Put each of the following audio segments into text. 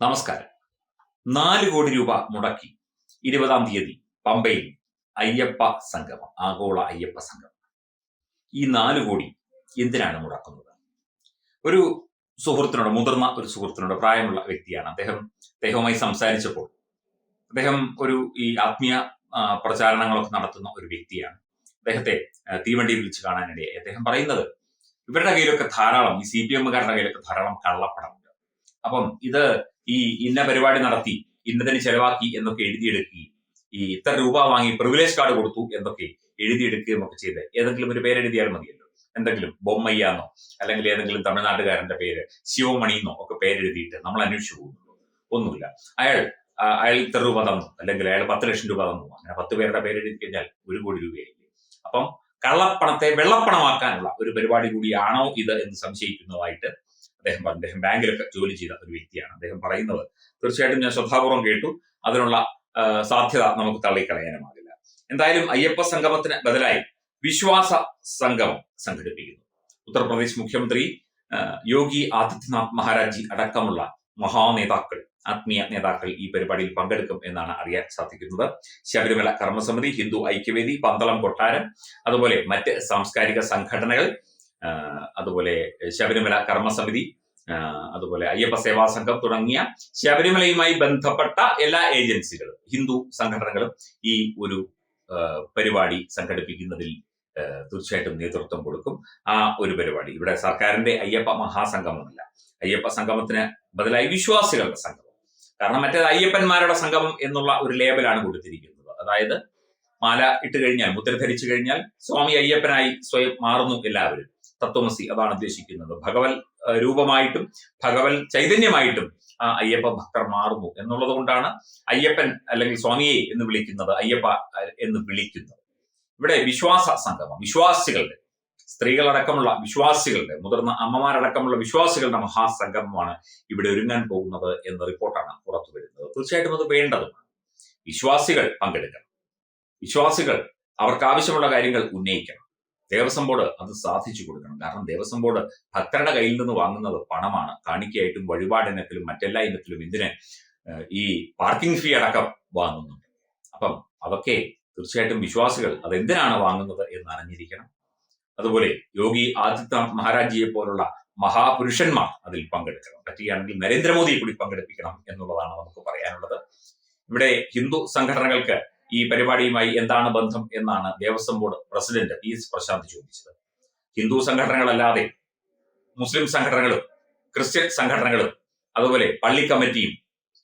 നമസ്കാരം. നാല് കോടി രൂപ മുടക്കി ഇരുപതാം തീയതി പമ്പയിൽ അയ്യപ്പ സംഗമം ആഗോള അയ്യപ്പ സംഗമം. ഈ നാല് കോടി എന്തിനാണ് മുടക്കുന്നത്? ഒരു സുഹൃത്തിനോട് മുതിർന്ന ഒരു സുഹൃത്തിനോട് പ്രായമുള്ള വ്യക്തിയാണ് അദ്ദേഹം. അദ്ദേഹവുമായി സംസാരിച്ചപ്പോൾ അദ്ദേഹം ഒരു ഈ ആത്മീയ പ്രചാരണങ്ങളൊക്കെ നടത്തുന്ന ഒരു വ്യക്തിയാണ്. അദ്ദേഹത്തെ തീവണ്ടിയിൽ വിളിച്ച് കാണാനിടയായി. അദ്ദേഹം പറയുന്നത് ഇവരുടെ കയ്യിലൊക്കെ ധാരാളം ഈ സി പി എമ്മുകാരുടെ കയ്യിലൊക്കെ ധാരാളം കള്ളപ്പണമുണ്ട് അപ്പം ഇത് ഈ ഇന്ന പരിപാടി നടത്തി ഇന്നതിന് ചെലവാക്കി എന്നൊക്കെ എഴുതിയെടുക്കുകയും ഈ ഇത്ര രൂപ വാങ്ങി പ്രിവിലേജ് കാർഡ് കൊടുത്തു എന്നൊക്കെ എഴുതിയെടുക്കുകയും ഒക്കെ ചെയ്ത്. ഏതെങ്കിലും ഒരു പേരെഴുതിയാൽ മതിയല്ലോ. എന്തെങ്കിലും ബൊമ്മയ്യാന്നോ അല്ലെങ്കിൽ ഏതെങ്കിലും തമിഴ്നാട്ടുകാരന്റെ പേര് ശിവമണിന്നോ ഒക്കെ പേരെഴുതിയിട്ട് നമ്മൾ അന്വേഷിച്ചു പോകുന്നുള്ളൂ. ഒന്നുമില്ല. അയാൾ അയാൾ ഇത്ര രൂപ തന്നു അല്ലെങ്കിൽ അയാൾ പത്ത് ലക്ഷം രൂപ തന്നു അങ്ങനെ പത്ത് പേരുടെ പേരെഴുതി കഴിഞ്ഞാൽ ഒരു കോടി രൂപയായിരിക്കും. അപ്പം കള്ളപ്പണത്തെ വെള്ളപ്പണമാക്കാനുള്ള ഒരു പരിപാടി കൂടിയാണോ ഇത് എന്ന് സംശയിക്കുന്നതായിട്ട് അദ്ദേഹം പറഞ്ഞു അദ്ദേഹം ബാങ്കിലൊക്കെ ജോലി ചെയ്ത ഒരു വ്യക്തിയാണ്. അദ്ദേഹം പറയുന്നത് തീർച്ചയായിട്ടും ഞാൻ ശ്രദ്ധാപൂർവം കേട്ടു. അതിനുള്ള സാധ്യത നമുക്ക് തള്ളിക്കളയാനുമാകില്ല. എന്തായാലും അയ്യപ്പ സംഗമത്തിന് ബദലായി വിശ്വാസ സംഗമം സംഘടിപ്പിക്കുന്നു. ഉത്തർപ്രദേശ് മുഖ്യമന്ത്രി യോഗി ആദിത്യനാഥ് മഹാരാജി അടക്കമുള്ള മഹാനേതാക്കൾ ആത്മീയ നേതാക്കൾ ഈ പരിപാടിയിൽ പങ്കെടുക്കും എന്നാണ് അറിയാൻ സാധിക്കുന്നത്. ശബരിമല കർമ്മസമിതി ഹിന്ദു ഐക്യവേദി പന്തളം കൊട്ടാരം അതുപോലെ മറ്റ് സാംസ്കാരിക സംഘടനകൾ അതുപോലെ ശബരിമല കർമ്മസമിതി അതുപോലെ അയ്യപ്പ സേവാ സംഘം തുടങ്ങിയ ശബരിമലയുമായി ബന്ധപ്പെട്ട എല്ലാ ഏജൻസികളും ഹിന്ദു സംഘടനകളും ഈ ഒരു പരിപാടി സംഘടിപ്പിക്കുന്നതിൽ തീർച്ചയായിട്ടും നേതൃത്വം കൊടുക്കും. ആ ഒരു പരിപാടി. ഇവിടെ സർക്കാരിന്റെ അയ്യപ്പ മഹാസംഗമമല്ല. അയ്യപ്പ സംഗമത്തിന് ബദലായി വിശ്വാസികളുടെ സംഗമം. കാരണം മറ്റേത് അയ്യപ്പന്മാരുടെ സംഗമം എന്നുള്ള ഒരു ലേബലാണ് കൊടുത്തിരിക്കുന്നത്. അതായത് മാല ഇട്ട് കഴിഞ്ഞാൽ മുദ്ര ധരിച്ചു കഴിഞ്ഞാൽ സ്വാമി അയ്യപ്പനായി സ്വയം മാറുന്നു എല്ലാവരും. തത്വമസി അതാണ് ഉദ്ദേശിക്കുന്നത്. ഭഗവൽ രൂപമായിട്ടും ഭഗവൽ ചൈതന്യമായിട്ടും ആ അയ്യപ്പ ഭക്തർ മാറുന്നു എന്നുള്ളത് കൊണ്ടാണ് അയ്യപ്പൻ അല്ലെങ്കിൽ സ്വാമിയെ എന്ന് വിളിക്കുന്നത് അയ്യപ്പ എന്ന് വിളിക്കുന്നത്. ഇവിടെ വിശ്വാസ സംഗമം വിശ്വാസികളുടെ സ്ത്രീകളടക്കമുള്ള വിശ്വാസികളുടെ മുതിർന്ന അമ്മമാരടക്കമുള്ള വിശ്വാസികളുടെ മഹാസംഗമമാണ് ഇവിടെ ഒരുങ്ങാൻ പോകുന്നത് എന്ന റിപ്പോർട്ടാണ് പുറത്തു വരുന്നത്. തീർച്ചയായിട്ടും അത് വേണ്ടതുമാണ്. വിശ്വാസികൾ പങ്കെടുക്കണം. വിശ്വാസികൾ അവർക്ക് ആവശ്യമുള്ള കാര്യങ്ങൾ ഉന്നയിക്കണം. ദേവസ്വം ബോർഡ് അത് സാധിച്ചു കൊടുക്കണം. കാരണം ദേവസ്വം ബോർഡ് ഭക്തരുടെ കയ്യിൽ നിന്ന് വാങ്ങുന്നത് പണമാണ്. കാണിക്കയായിട്ടും വഴിപാടിനത്തിലും മറ്റെല്ലാ ഇനത്തിലും ഇതിന് ഈ പാർക്കിംഗ് ഫീ അടക്കം വാങ്ങുന്നുണ്ട്. അപ്പം അതൊക്കെ തീർച്ചയായിട്ടും വിശ്വാസികൾ അത് എന്തിനാണ് വാങ്ങുന്നത് എന്ന് അറിഞ്ഞിരിക്കണം. അതുപോലെ യോഗി ആദിത്യനാഥ് മഹാരാജിയെ പോലുള്ള മഹാപുരുഷന്മാർ അതിൽ പങ്കെടുക്കണം. പറ്റുകയാണെങ്കിൽ നരേന്ദ്രമോദിയെ കൂടി പങ്കെടുപ്പിക്കണം എന്നുള്ളതാണ് നമുക്ക് പറയാനുള്ളത്. ഇവിടെ ഹിന്ദു സംഘടനകൾക്ക് ഈ പരിപാടിയുമായി എന്താണ് ബന്ധം എന്നാണ് Devaswom board president P S Prashanth ചോദിച്ചത്. ഹിന്ദു സംഘടനകളല്ലാതെ മുസ്ലിം സംഘടനകളും ക്രിസ്ത്യൻ സംഘടനകളും അതുപോലെ പള്ളി കമ്മിറ്റിയും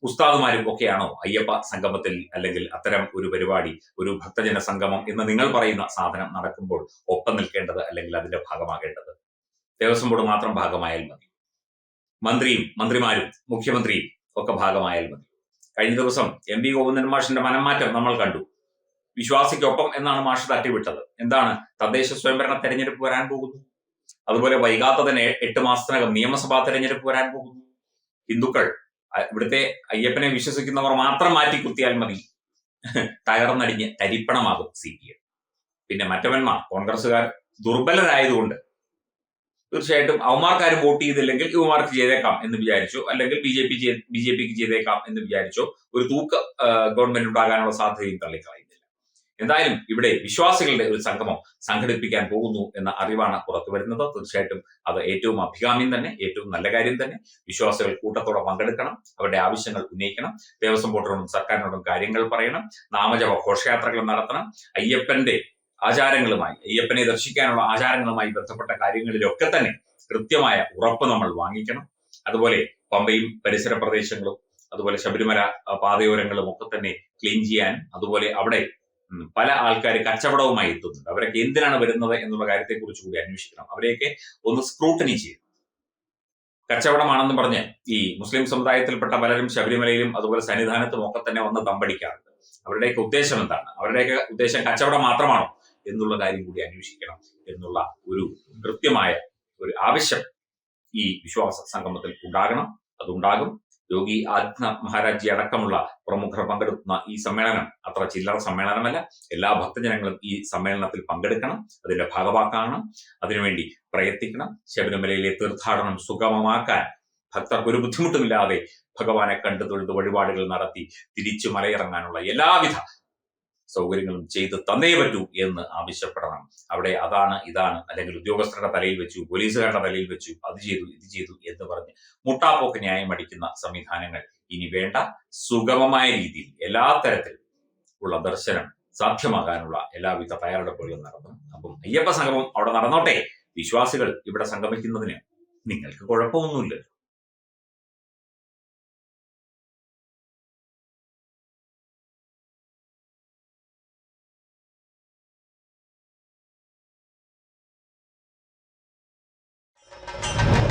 ഉസ്താദുമാരും ഒക്കെയാണോ അയ്യപ്പ സംഗമത്തിൽ അല്ലെങ്കിൽ അത്തരം ഒരു പരിപാടി ഒരു ഭക്തജന സംഗമം എന്ന് നിങ്ങൾ പറയുന്ന സാധനം നടക്കുമ്പോൾ ഒപ്പം നിൽക്കേണ്ടത് അല്ലെങ്കിൽ അതിന്റെ ഭാഗമാകേണ്ടത്? ദേവസ്വം ബോർഡ് മാത്രം ഭാഗമായാൽ മതി. മന്ത്രിയും മന്ത്രിമാരും മുഖ്യമന്ത്രിയും ഒക്കെ ഭാഗമായാൽ മതി. കഴിഞ്ഞ ദിവസം എം വി ഗോവിന്ദൻ മാഷിന്റെ മനംമാറ്റം നമ്മൾ കണ്ടു. വിശ്വാസിക്കൊപ്പം എന്നാണ് മാഷ് തട്ടിവിട്ടത്. എന്താണ്? തദ്ദേശ സ്വയംഭരണ തെരഞ്ഞെടുപ്പ് വരാൻ പോകുന്നു. അതുപോലെ വൈകാതെ തന്നെ എട്ട് മാസത്തിനകം നിയമസഭാ തെരഞ്ഞെടുപ്പ് വരാൻ പോകുന്നു. ഹിന്ദുക്കൾ ഇവിടുത്തെ അയ്യപ്പനെ വിശ്വസിക്കുന്നവർ മാത്രം മാറ്റി കുത്തിയാൽ മതി. തകർന്നടിഞ്ഞ് തരിപ്പണമാകും സി പി എം. പിന്നെ മറ്റവന്മാർ കോൺഗ്രസ്സുകാർ ദുർബലരായതുകൊണ്ട് തീർച്ചയായിട്ടും അവന്മാർക്കാരും വോട്ട് ചെയ്തില്ലെങ്കിൽ യുവമാർക്ക് ചെയ്തേക്കാം എന്ന് വിചാരിച്ചു. അല്ലെങ്കിൽ B J P B J പിക്ക് ചെയ്തേക്കാം എന്ന് വിചാരിച്ചോ. ഒരു തൂക്ക ഗവൺമെന്റ് ഉണ്ടാകാനുള്ള സാധ്യതയും തള്ളിക്കളയുന്നില്ല. എന്തായാലും ഇവിടെ വിശ്വാസികളുടെ ഒരു സംഗമം സംഘടിപ്പിക്കാൻ പോകുന്നു എന്ന അറിവാണ് പുറത്തു വരുന്നത്. തീർച്ചയായിട്ടും അത് ഏറ്റവും അഭികാമ്യം തന്നെ ഏറ്റവും നല്ല കാര്യം തന്നെ. വിശ്വാസികൾ കൂട്ടത്തോടെ പങ്കെടുക്കണം അവരുടെ ആവശ്യങ്ങൾ ഉന്നയിക്കണം ദേവസ്വം ബോർഡിനോടും സർക്കാരിനോടും കാര്യങ്ങൾ പറയണം നാമജപ ഘോഷയാത്രകൾ നടത്തണം അയ്യപ്പന്റെ ആചാരങ്ങളുമായി അയ്യപ്പനെ ദർശിക്കാനുള്ള ആചാരങ്ങളുമായി ബന്ധപ്പെട്ട കാര്യങ്ങളിലൊക്കെ തന്നെ കൃത്യമായ ഉറപ്പ് നമ്മൾ വാങ്ങിക്കണം. അതുപോലെ പമ്പയും പരിസര പ്രദേശങ്ങളും അതുപോലെ ശബരിമല പാതയോരങ്ങളും ഒക്കെ തന്നെ ക്ലീൻ ചെയ്യാൻ അതുപോലെ അവിടെ പല ആൾക്കാർ കച്ചവടവുമായി എത്തുന്നുണ്ട്. അവരൊക്കെ എന്തിനാണ് വരുന്നത് എന്നുള്ള കാര്യത്തെക്കുറിച്ച് കൂടി അന്വേഷിക്കണം. അവരെയൊക്കെ ഒന്ന് സ്ക്രൂട്ടനി ചെയ്യണം. കച്ചവടമാണെന്ന് പറഞ്ഞ് ഈ മുസ്ലിം സമുദായത്തിൽപ്പെട്ട പലരും ശബരിമലയിലും അതുപോലെ സന്നിധാനത്തും ഒക്കെ തന്നെ വന്ന് തമ്പടിക്കാറുണ്ട് അവരുടെയൊക്കെ ഉദ്ദേശം എന്താണ്? അവരുടെയൊക്കെ ഉദ്ദേശം കച്ചവടം മാത്രമാണോ? എന്നുള്ള കാര്യം കൂടി അന്വേഷിക്കണം എന്നുള്ള ഒരു കൃത്യമായ ഒരു ആവശ്യം ഈ വിശ്വാസ സംഗമത്തിൽ ഉണ്ടാകണം. അതുണ്ടാകും. യോഗി ആദിത്യനാഥ് മഹാരാജി അടക്കമുള്ള പ്രമുഖർ പങ്കെടുക്കുന്ന ഈ സമ്മേളനം അത്ര ചില്ലറ സമ്മേളനമല്ല. എല്ലാ ഭക്തജനങ്ങളും ഈ സമ്മേളനത്തിൽ പങ്കെടുക്കണം. അതിന്റെ ഭാഗമാക്കണം അതിനുവേണ്ടി പ്രയത്നിക്കണം. ശബരിമലയിലെ തീർത്ഥാടനം സുഗമമാക്കാൻ ഭക്തർക്ക് ഒരു ബുദ്ധിമുട്ടുമില്ലാതെ ഭഗവാനെ കണ്ടു തൊഴുത് വഴിപാടുകൾ നടത്തി തിരിച്ചു മലയിറങ്ങാനുള്ള എല്ലാവിധ സൗകര്യങ്ങളും ചെയ്ത് തന്നേ പറ്റൂ എന്ന് ആവശ്യപ്പെടണം. അവിടെ അതാണ് ഇതാണ്. അല്ലെങ്കിൽ ഉദ്യോഗസ്ഥരുടെ തലയിൽ വെച്ചു പോലീസുകാരുടെ തലയിൽ വെച്ചു അത് ചെയ്തു ഇത് ചെയ്തു എന്ന് പറഞ്ഞ് മുട്ടാപ്പോക്ക് ന്യായം അടിക്കുന്ന സംവിധാനങ്ങൾ ഇനി വേണ്ട. സുഗമമായ രീതിയിൽ എല്ലാ തരത്തിലും ഉള്ള ദർശനം സാധ്യമാകാനുള്ള എല്ലാവിധ തയ്യാറെടുപ്പുകളും നടന്നു. അപ്പം അയ്യപ്പ സംഗമം അവിടെ നടന്നോട്ടെ. വിശ്വാസികൾ ഇവിടെ സംഗമിക്കുന്നതിന് നിങ്ങൾക്ക് കുഴപ്പമൊന്നുമില്ല